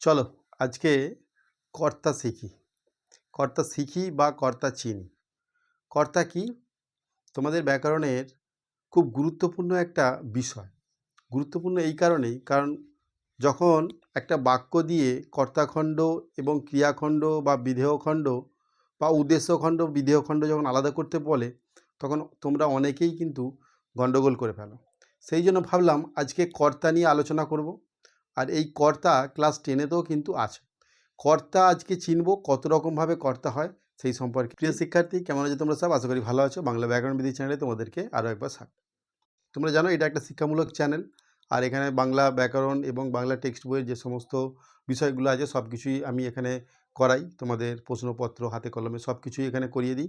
চলো আজকে কর্তা শিখি। কর্তা শিখি বা কর্তা চিনি। কর্তা কি? তোমাদের ব্যাকরণের খুব গুরুত্বপূর্ণ একটা বিষয়। গুরুত্বপূর্ণ এই কারণেই, কারণ যখন একটা বাক্য দিয়ে কর্তাখণ্ড এবং ক্রিয়াখণ্ড বা বিধেয়খণ্ড বা উদ্দেশ্যখণ্ড, বিধেয়খণ্ড যখন আলাদা করতে বলে, তখন তোমরা অনেকেই কিন্তু গণ্ডগোল করে ফেলো। সেই জন্য ভাবলাম আজকে কর্তা নিয়ে আলোচনা করব। আর এই কর্তা ক্লাস টেনেতেও কিন্তু আছে। কর্তা আজকে চিনব কত রকমভাবে কর্তা হয় সেই সম্পর্কে। প্রিয় শিক্ষার্থী, কেমন আছে তোমরা সব? আশা করি ভালো আছো। বাংলা ব্যাকরণ বিধি চ্যানেলে তোমাদেরকে আরও একবার স্বাগত। তোমরা জানো এটা একটা শিক্ষামূলক চ্যানেল। আর এখানে বাংলা ব্যাকরণ এবং বাংলা টেক্সট বইয়ের যে সমস্ত বিষয়গুলো আছে সব কিছুই আমি এখানে করাই। তোমাদের প্রশ্নপত্র, হাতে কলমে সব কিছুই এখানে করিয়ে দিই।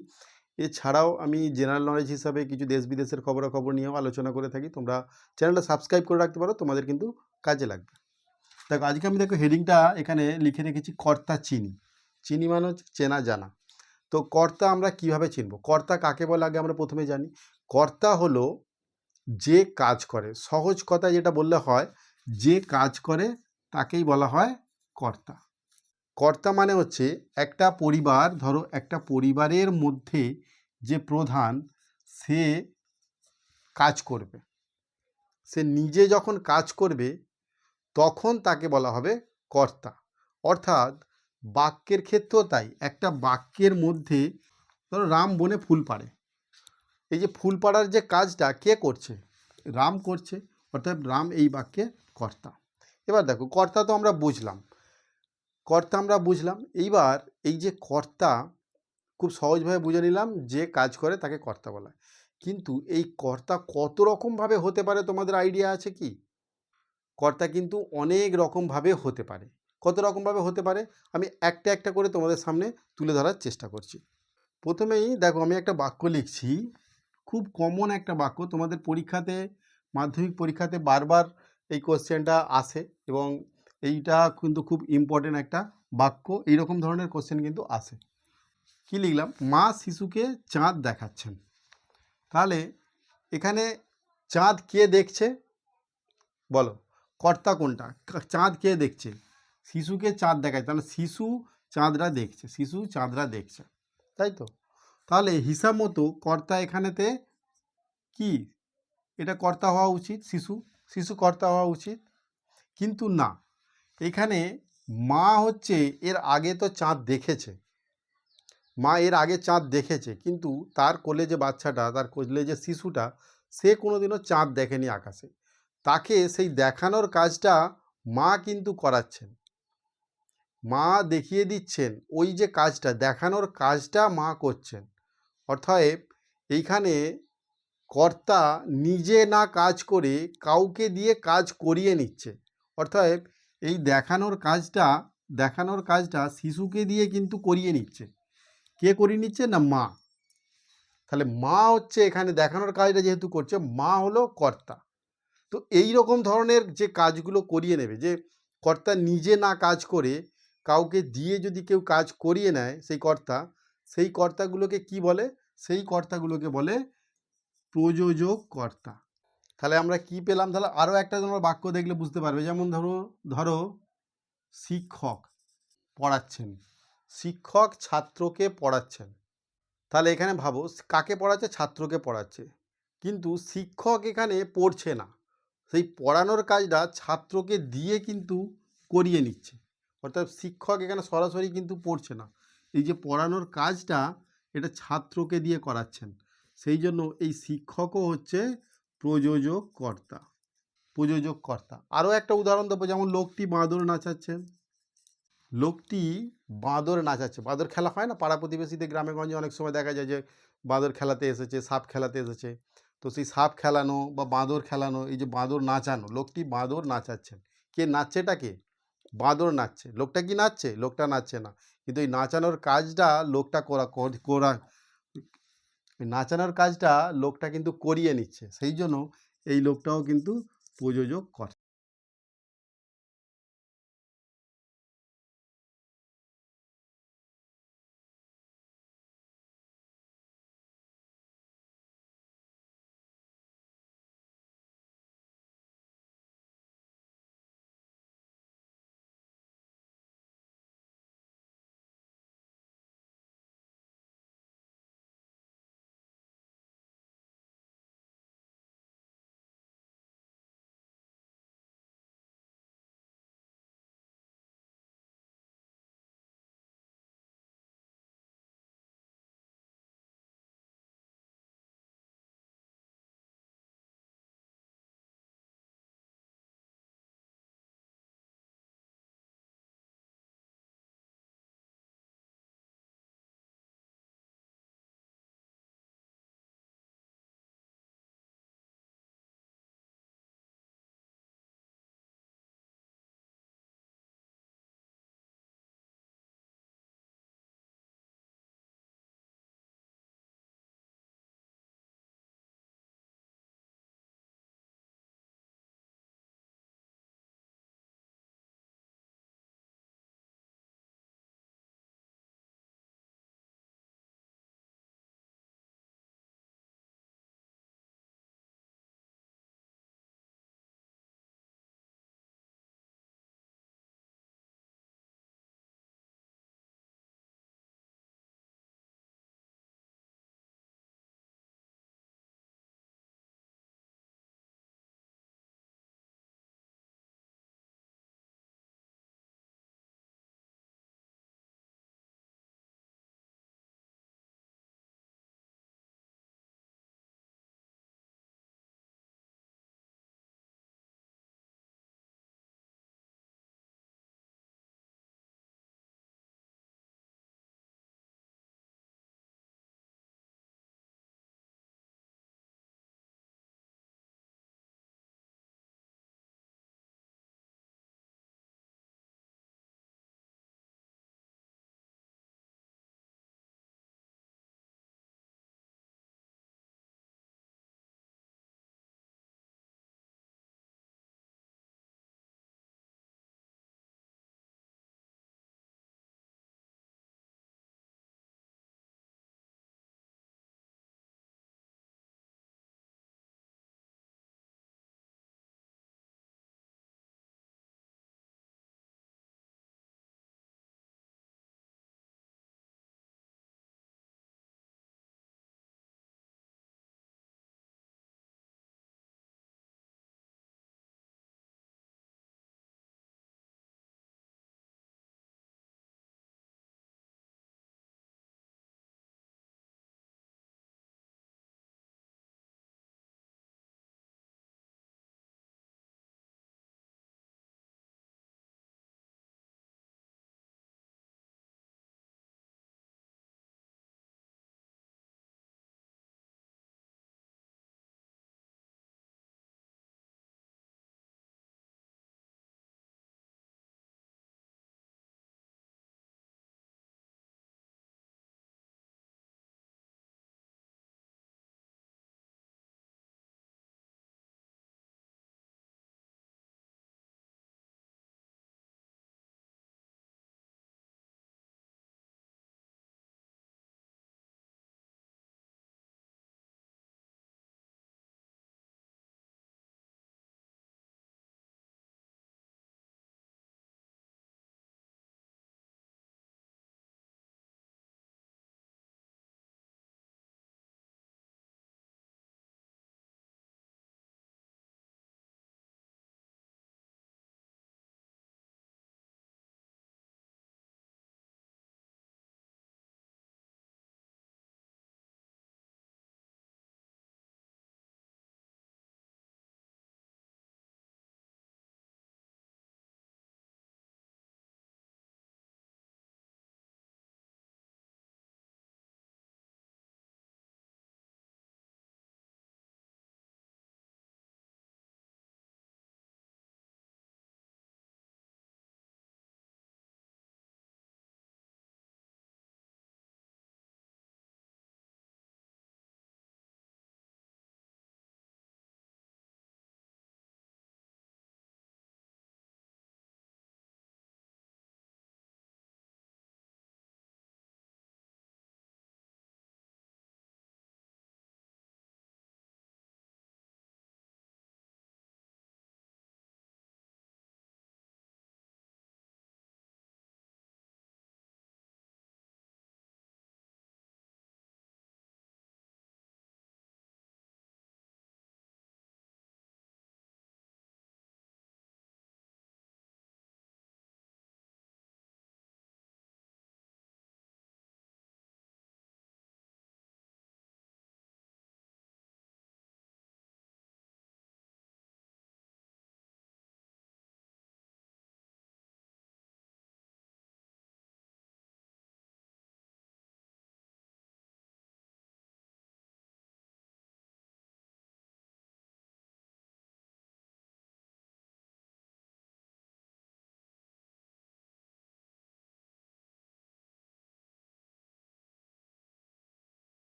এছাড়াও আমি জেনারেল নলেজ হিসাবে কিছু দেশ বিদেশের খবরাখবর নিয়েও আলোচনা করে থাকি। তোমরা চ্যানেলটা সাবস্ক্রাইব করে রাখতে পারো। তোমাদের কিন্তু কাজে লাগবে। দেখো, আজকে আমি দেখো হেডিংটা এখানে লিখে রেখেছি কর্তা, চিনি। চিনি মানে হচ্ছে চেনা, জানা। তো কর্তা আমরা কীভাবে চিনব? কর্তা কাকে বলে? আগে আমরা প্রথমে জানি। কর্তা হলো যে কাজ করে। সহজ কথা যেটা বললে হয়, যে কাজ করে তাকেই বলা হয় কর্তা। কর্তা মানে হচ্ছে একটা পরিবার, ধরো একটা পরিবারের মধ্যে যে প্রধান, সে কাজ করবে। সে নিজে যখন কাজ করবে তখন তাকে বলা হবে কর্তা। অর্থাৎ বাক্যের ক্ষেত্রেও তাই। একটা বাক্যের মধ্যে ধরো রাম বনে ফুল পাড়ে। এই যে ফুল পাড়ার যে কাজটা কে করছে? রাম করছে। অর্থাৎ রাম এই বাক্যে কর্তা। এবার দেখো, কর্তা তো আমরা বুঝলাম। কর্তা আমরা বুঝলাম। এইবার এই যে কর্তা, খুব সহজভাবে বুঝে নিলাম যে কাজ করে তাকে কর্তা বলা কিন্তু এই কর্তা কত রকমভাবে হতে পারে তোমাদের আইডিয়া আছে কি? কর্তা কিন্তু অনেক রকমভাবে হতে পারে। কত রকমভাবে হতে পারে? আমি একটা একটা করে তোমাদের সামনে তুলে ধরার চেষ্টা করছি। প্রথমেই দেখো আমি একটা বাক্য লিখছি। খুব কমন একটা বাক্য। তোমাদের পরীক্ষাতে, মাধ্যমিক পরীক্ষাতে বারবার এই কোশ্চেনটা আসে এবং এইটা কিন্তু খুব ইম্পর্টেন্ট একটা বাক্য। এইরকম ধরনের কোশ্চেন কিন্তু আসে। কি লিখলাম? মা শিশুকে চাঁদ দেখাচ্ছেন। তাহলে এখানে চাঁদ কে দেখছে? বলো। কর্তা কোনটা? চাঁদ কে দেখছে? শিশুকে চাঁদ দেখায়। তাহলে শিশু চাঁদরা দেখছে, শিশু চাঁদরা দেখছে। তাই তো? তাহলে হিসাব মতো কর্তা এখানেতে কি? এটা কর্তা হওয়া উচিত, শিশু? শিশু কর্তা হওয়া উচিত? কিন্তু না। এখানে মা হচ্ছে, এর আগে তো চাঁদ দেখেছে। মা এর আগে চাঁদ দেখেছে, কিন্তু তার কোলে যে বাচ্চাটা, তার কোলে যে শিশুটা, সে কোনোদিনও চাঁদ দেখেনি আকাশে। তাকে সেই দেখানোর কাজটা মা কিন্তু করাচ্ছেন। মা দেখিয়ে দিচ্ছেন ওই যে কাজটা, দেখানোর কাজটা মা করছেন। অর্থাৎ এইখানে কর্তা নিজে না কাজ করে কাউকে দিয়ে কাজ করিয়ে নিচ্ছে। অর্থাৎ এই দেখানোর কাজটা দেখানোর কাজটা শিশুকে দিয়ে কিন্তু করিয়ে নিচ্ছে। কে করিয়ে নিচ্ছে না মা? তাহলে মা হচ্ছে এখানে দেখানোর কাজটা যেহেতু করছে, মা হলো কর্তা। তো এই রকম ধরনের যে কাজগুলো করিয়ে নেবে, যে কর্তা নিজে না কাজ করে কাউকে দিয়ে যদি কেউ কাজ করিয়ে নেয় সেই কর্তা, সেই কর্তাগুলোকে কি বলে? সেই কর্তাগুলোকে বলে প্রযোজক কর্তা। তাহলে আমরা কি পেলাম? তাহলে আরও একটা তোমরা বাক্য দেখলে বুঝতে পারবে। যেমন ধরো ধরো শিক্ষক পড়াচ্ছেন। শিক্ষক ছাত্রকে পড়াচ্ছেন। তাহলে এখানে ভাবো, কাকে পড়াচ্ছে? ছাত্রকে পড়াচ্ছে। কিন্তু শিক্ষক এখানে পড়ছে না। সেই পড়ানোর কাজটা ছাত্রকে দিয়ে কিন্তু করিয়ে নিচ্ছে। অর্থাৎ শিক্ষক এখানে সরাসরি কিন্তু পড়ছে না। এই যে পড়ানোর কাজটা এটা ছাত্রকে দিয়ে করাচ্ছেন। সেই জন্য এই শিক্ষকও হচ্ছে প্রযোজক কর্তা প্রযোজক কর্তা আরও একটা উদাহরণ দেবো, যেমন লোকটি বাঁদর নাচাচ্ছেন লোকটি বাঁদর নাচাচ্ছে। বাঁদর খেলা হয় না? পাড়া প্রতিবেশীদের গ্রামে গঞ্জে অনেক সময় দেখা যায় যে বাঁদর খেলাতে এসেছে, সাপ খেলাতে এসেছে। তো সেই সাপ খেলানো বা বাঁদর খেলানো, এই যে বাঁদর নাচানো, লোকটি বাঁদর নাচাচ্ছেন। কে নাচছেটা কে? বাঁদর নাচছে। লোকটা কি নাচছে? লোকটা নাচছে না। কিন্তু এই নাচানোর কাজটা লোকটা করা, কর- নাচানোর কাজটা লোকটা কিন্তু করিয়ে নিচ্ছে। সেই জন্য এই লোকটাও কিন্তু প্রযোজক করে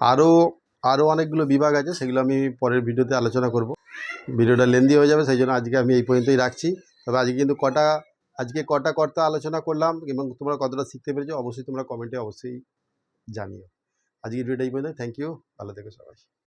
আরও আরও অনেকগুলো বিভাগ আছে, সেগুলো আমি পরের ভিডিওতে আলোচনা করব। ভিডিওটা লেন্দি হয়ে যাবে, সেই জন্য আজকে আমি এই পর্যন্তই রাখছি। তবে আজকে কিন্তু কটা, আজকে কটা কর্তা আলোচনা করলাম এবং তোমরা কতটা শিখতে পেরেছ, অবশ্যই তোমরা কমেন্টে অবশ্যই জানিও। আজকে ভিডিওটা এই পর্যন্ত থ্যাংক ইউ ভালো থেকো সবাই।